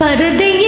ಪರದೆ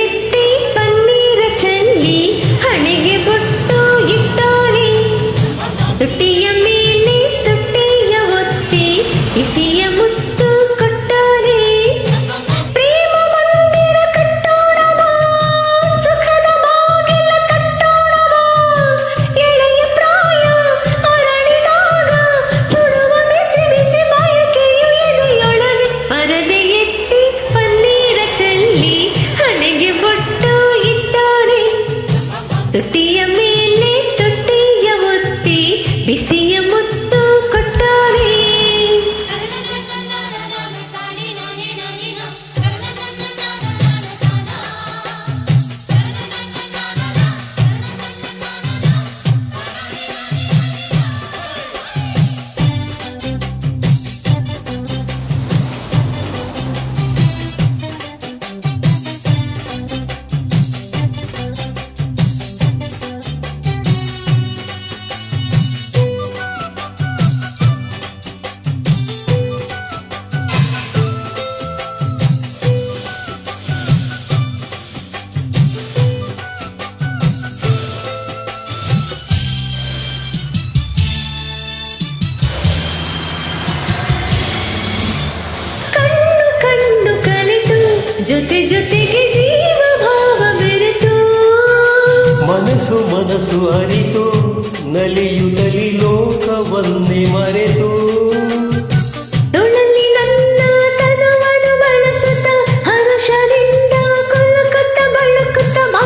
ಜೊತೆ ಜೊತೆಗೆ ಜೀವ ಭಾವ ಬೆರೆತು. ಮನಸ್ಸು ಮನಸ್ಸು ಅರಿತು ನಲಿಯುತ್ತಲಿ ಲೋಕವನ್ನೇ ಮರೆತು. ತೊಳಲಿ ನನ್ನ ತನುವನ್ನು ಬಳಸುತ್ತ ಹರುಷದಿಂದ ಕೊಲ್ಲುಕುತ್ತ ಬಳುಕುತ್ತ ಬಾ.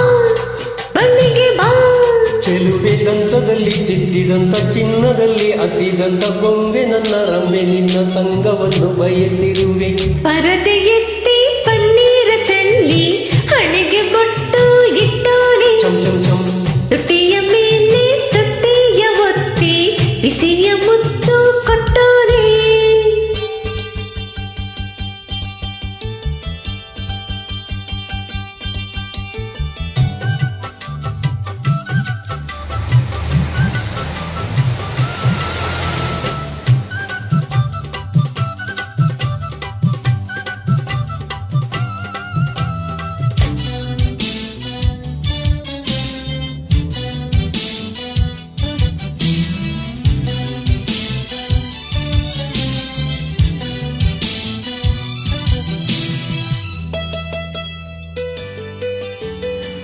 ಬಾ. ಚೆಲುವೆ ದಂತದಲ್ಲಿ ತಿದ್ದಿದಂತ ಚಿನ್ನದಲ್ಲಿ ಅತ್ತಿದಂತ ಗೊಂಬೆ ನನ್ನ ರಂಬೆ ನಿನ್ನ ಸಂಗವನ್ನು ಬಯಸಿರುವೆ. ಪರದೆ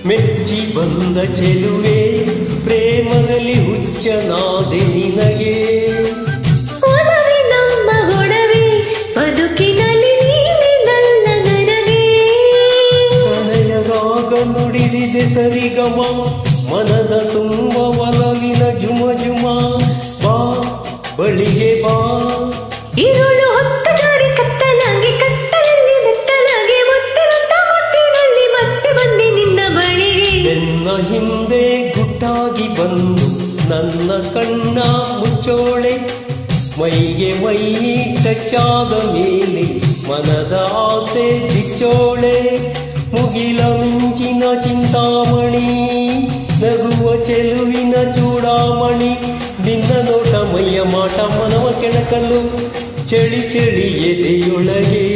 ಮೆಚ್ಚಿ ಬಂದ ಚೆಲುವೆ ಪ್ರೇಮದಲ್ಲಿ ಹುಚ್ಚನಾದೆ ನಿನಗೆ. ಒಲವೇ ನಮ್ಮ ಒಡವೆ ಬದುಕಿನಲ್ಲಿ ನೀನೆ ನನ್ನ ನನಗೆ ಪ್ರಣಯ ರಾಗ ನುಡಿದಿದೆ ಸರಿಗಮ ಮನದ ತುಂಬ ಒಲವಿನ ಜುಮ ಜುಮ. ಬಾ ಬಳಿಗೆ ಬಾ. ഇരുಳು ಬೆನ್ನ ಹಿಂದೆ ಗುಟ್ಟಾಗಿ ಬಂದು ನನ್ನ ಕಣ್ಣ ಮುಚ್ಚೋಳೆ. ಮೈಗೆ ಮೈ ಟಚ್ಚಾದ ಮೇಲೆ ಮನದ ಆಸೆ ಬಿಚ್ಚೋಳೆ. ಮುಗಿಲ ಮಿಂಚಿನ ಚಿಂತಾಮಣಿ, ನಗುವ ಚೆಲುವಿನ ಚೂಡಾಮಣಿ, ನಿನ್ನ ನೋಟ ಮೈಯ ಮಾಟ ಮನವ ಕೆಣಕಲು ಚಳಿ ಚಳಿ ಎದೆಯೊಳಗೆ.